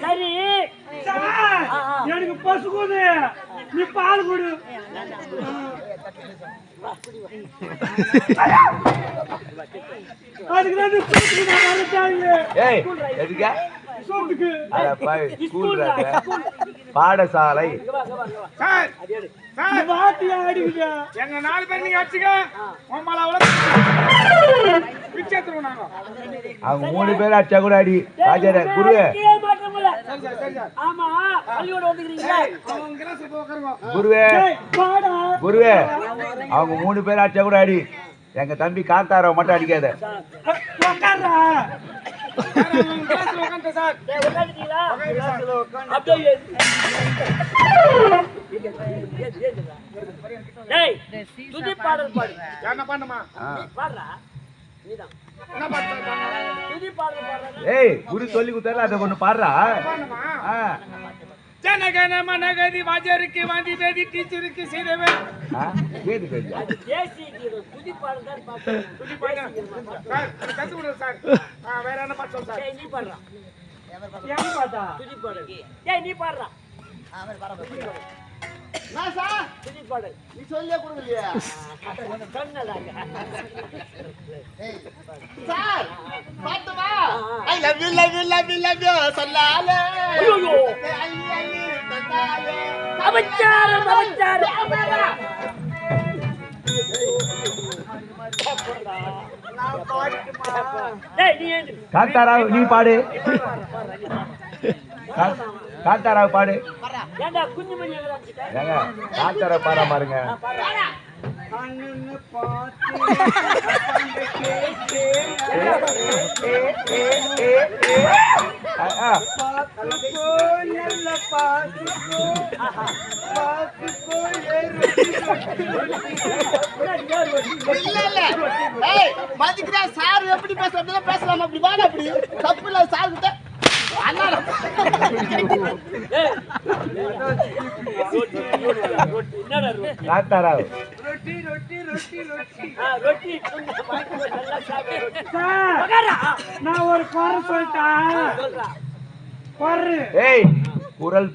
சரி. எனக்கு பசுக்குது. நீ பால் கொடு. பாடசாலை. வாத்தியா எங்க நாலு பேர் நீங்க அடிச்சுக்க நாங்க. அவங்க மூணு பேர் அடிச்சா கூட அடி போய் உட்காருங்க. குருவே. குருவே. அவங்க மூணு பேர் அடிச்சா கூட அடி எங்க தம்பி காந்தாராவை மட்டும் அடிக்காத. அப்படியே துதி பாடல் பாடு. என்ன பண்ணுமா. பாடுறா? நீதான் ஏய் குரு சொல்லி கொடுத்தாரு அதை ஒண்ணு பாடுறா. ஜனகன மனகதி வாஜருக்கு வாந்தி பேதி டீச்சருக்கு செய்தவே. ஆ, கேது கேது அது தேசிய கீதம் துதி பாடல் தான் பாடுறேன் துதி பாடு. சார் கத்து கொடுங்க சார். வேற என்ன பாட்டு சார். நீ பாடுறா. ஏன் துதி நீ பாடுறா. நீ சொல்லியே கொடுக்கலையே. Sir பாட்டுமா I love you love you love you love you சொல்லாலே ஐயோ. அள்ளி அள்ளி தந்தாலே அபச்சாரம் அபச்சாரம். நான் பாட்டுமா டேய் நீ பாடு. கா- காந்தாராவ் பாடு. ஏன்டா குஞ்சு மணி எங்க வச்சுட்ட ஏங்க காந்தாராவ் பாட பாருங்க. நல்ல மதிக்கிறா சார் எப்படி பேசுறதுல பேசலாம்? அப்படி வாங்க அப்படி. தப்பு இல்ல சார் கிட்ட ரொட்டி ரொட்டி ரொட்டி ரொட்டி. ரொட்டி. நான் ஒரு குறை சொல்லிட்டேன் சொல்றா. குறை. ஏய் குரல்.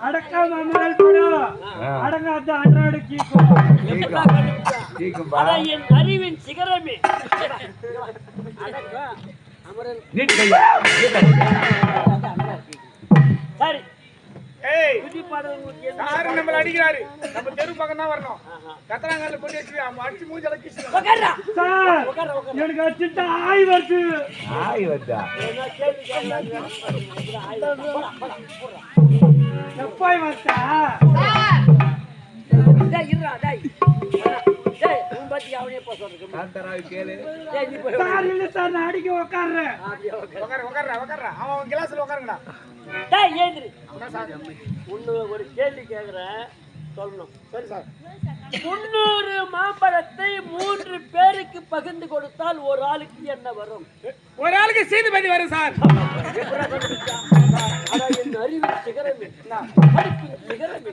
அடக்கம் அமரல் கொடு ஆ. அடங்காத அன்றாடு கீக்கும் அதான் என் அறிவின் சிகரமே. அடக்கம் சரி. சார் நம்மள அடிக்கிறாரு. நம்ம தெரு பக்கம் தான் வரணும். கத்தனாங்கல்ல போட்டு வச்சு அவன் அடிச்சு மூஞ்சி கிச்சு உட்காரா சார் உட்கார உட்கார எனக்கு அச்சிட்ட ஆய் வருது. ஆய் போடா எப்பாய் வந்தா டேய் இருடா டேய். பத்தி அவனே போ கேளு சார் இல்ல சார் நான் அடிக்க உட்கார்றேன் உட்காரு. உட்கார உட்கார்றா உட்கார்றா அவன் அவன் கிளாஸ்ல உட்காருங்கடா டேய் ஏந்திரு. உன்னை ஒரு கேள்வி கேக்குறேன். சொல்லணும். சரி சார். முன்னூறு மாம்பழத்தை மூன்று பேருக்கு பகிர்ந்து கொடுத்தால் ஒரு ஆளுக்கு என்ன வரும்? ஒரு ஆளுக்கு சீதுபதி வரும் சார். என் அறிவின் சிகரமே. படிப்பின் சிகரமே.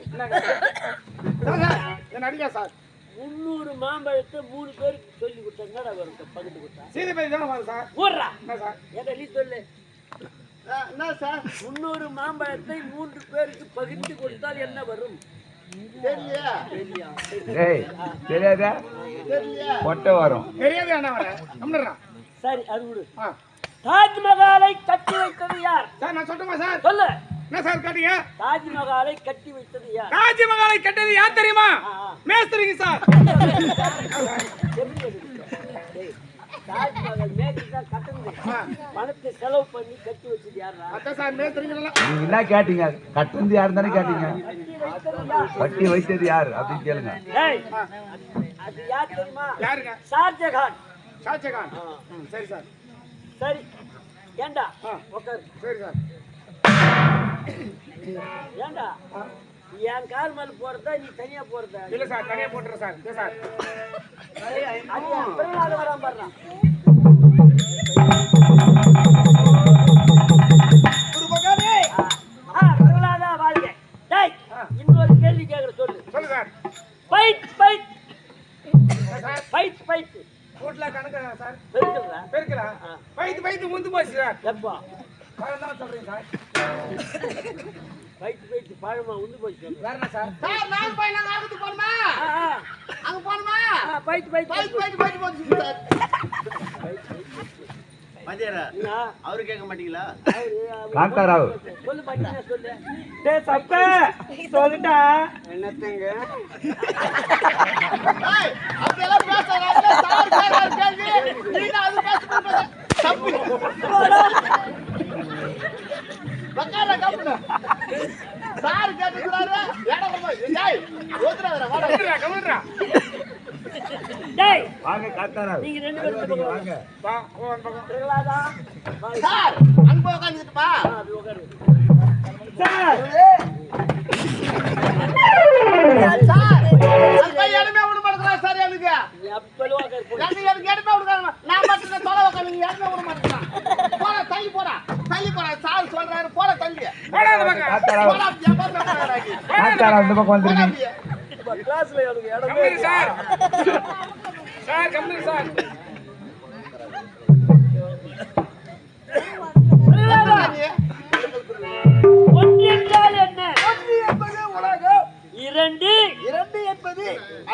என்ன சார்? முன்னூறு மாம்பழத்தை மூணு பேருக்கு சொல்லி கொடுத்தா என்னடா வரும்? பகிர்ந்து கொடுத்தா? சீதுபதி தானே சார். ஊர்றா என்ன சார்? நீ சொல்லு. என்ன சார்? முன்னூறு மாம்பழத்தை மூன்று பேருக்கு பகிர்ந்து கொடுத்தால் என்ன வரும்? தெரியாதா? மொட்டை வரும். தெரியாது அண்ணா சரி அது விடு. ஆ. தாஜ்மஹாலை கட்டி வைத்தது யார்? சார் நான் சொல்லட்டுமா சார்? சொல்லு. என்ன சார் காட்டுங்க? தாஜ்மஹாலை கட்டி வைத்தது யார்? தாஜ்மஹாலை கட்டது யார் தெரியுமா. மேஸ்திரிங்க சார். என்ன கேட்டீங்க? கட்டுந்து யார் தானே கேட்டீங்க? கட்டி வைத்தது யார்? அப்படின்னு கேளுங்க. டேய், அது யார் தெரியுமா? யாருங்க? ஷாஜகான். ஷாஜகான். ஆ, ம், சரி சார். சரி ஏண்டா? சரி சார். ஏண்டா? என் கால் மேல போறதா நீ தனியா போறதா? இல்ல சார் தனியா போட்டுறேன் சார். இல்ல சார். அது பிறநாள் வராம பாடுறான் இன்னொரு கேள்வி கேக்குற சொல்லு. சொல்லு sir. Fight fight sir? Fight fight வீட்டுல அனுக்கிறேன் சார்? பெருக்கிறா பெருக்கலாம் வயிற்று வயிற்று முந்து போச்சு சார். எப்பா? சொல்றீங்க சார்? வயிற்று வயிற்று பழமா உந்து போச்சு. வேற என்ன சார். சார் நான் போய் நாங்க ஆகுது போணுமா. அங்க போணுமா பைக் பைக் பைக் போச்சு சார்? அவரு கேட்க மாட்டீங்களா? அவரு காந்தாராவ் சொல்லு பாத்தீங்கன்னா சொல்லு. டேய் சப்ப சொல்லிட்டா ஏய் அப்படியெல்லாம் பேசாத சார் கேக்குறாரு கேள்வி நீ அது பேசுறது தப்பு பக்கார கம்பெனி சார் கேட்டுக்கிறாரு ஏடா போய் ஏய் ஓதுறாதடா வாடா கவர்றா டேய் வாங்க நீங்க ரெண்டு பேரும் வா பக்கம் சார்! அங்க ஆ, அப்படி உட்காரு சார்! சார்! பையன் இடமே விட மாட்டேங்கிறான் சார் எனக்கு. உட்காரு, இடமே விடுறாங்க நான் மட்டும் தொலை உட்காந்து இடமே விட மாட்டேங்கிறான் போடா தள்ளி போடா. தள்ளி போடா. சார் சொல்றாரு போடா தள்ளி. போடா அந்த பக்கம். பக்கம் வந்துருங்க. கிளாஸ்ல எனக்கு இடமே. Sir. Sir company sir. Prahlada, ஒன்று என்றால் என்ன ஒன்று என்பது உலகம் இரண்டு. இரண்டு என்பது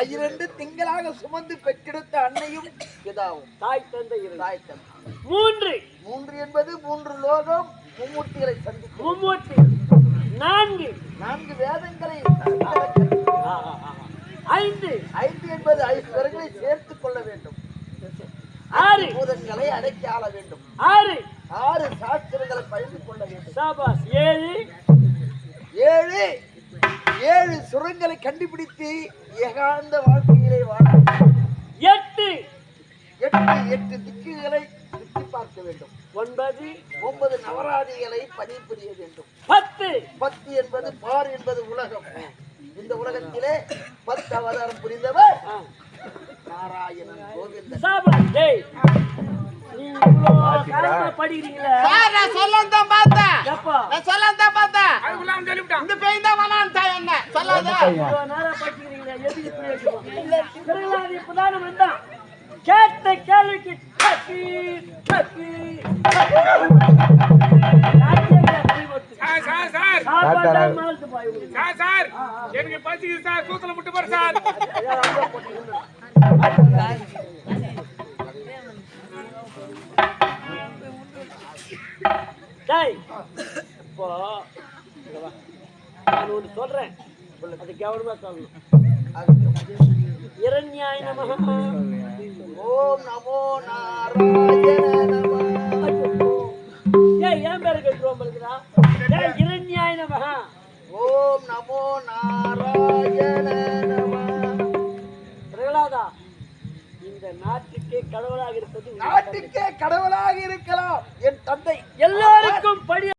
இரண்டு திங்களாக சுமந்து பெற்றெடுத்த அன்னையும் பிதாவும் தாய் தந்தை தாய் தந்தை. மூன்று. மூன்று என்பது மூன்று லோகம் மும்மூர்த்திகளை சந்திக்கும். மும்மூர்த்தி. நான்கு. நான்கு வேதங்களை. ஐந்து. ஐந்து என்பது ஐஸ்வரங்களை சேர்த்துக் கொள்ள வேண்டும். ஆறு. பூதங்களை அடக்கி ஆள வேண்டும். ஆறு. ஆறு சாஸ்திரங்களை பகிர்ந்து கொள்ள வேண்டும். சாபாஸ் ஏழு. ஏழு. ஏழு சுரங்களை கண்டுபிடித்து ஏகாந்த வாழ்க்கையிலே வாழ. எட்டு. எட்டு எட்டு திக்குகளை சுற்றி பார்க்க வேண்டும். ஒன்பது. ஒன்பது நவராதிகளை பணிபுரிய வேண்டும். பத்து. பத்து என்பது பார் என்பது உலகம். இந்த உலகத்திலே பத்து அவதாரம் புரிந்தவர் நாராயணன் கோவிந்தன். கேட்ட கேள்விக்கு உங்களுக்கு சார் சார். எனக்கு பசிக்குது சார் சூத்துல முட்டு சார் டேய் இப்போ. நான் ஒன்று அது சொல்லணும். இரண்யாய ஓம் நமோ நாராயண நம. ஏய் ஏன் பேரு இருக்குதா ஓம் நமோ நாராயண நம பிரகலாதா இந்த நாட்டுக்கே கடவுளாக இருப்பது. நாட்டுக்கே கடவுளாக இருக்கலாம் என் தந்தை எல்லாருக்கும் படி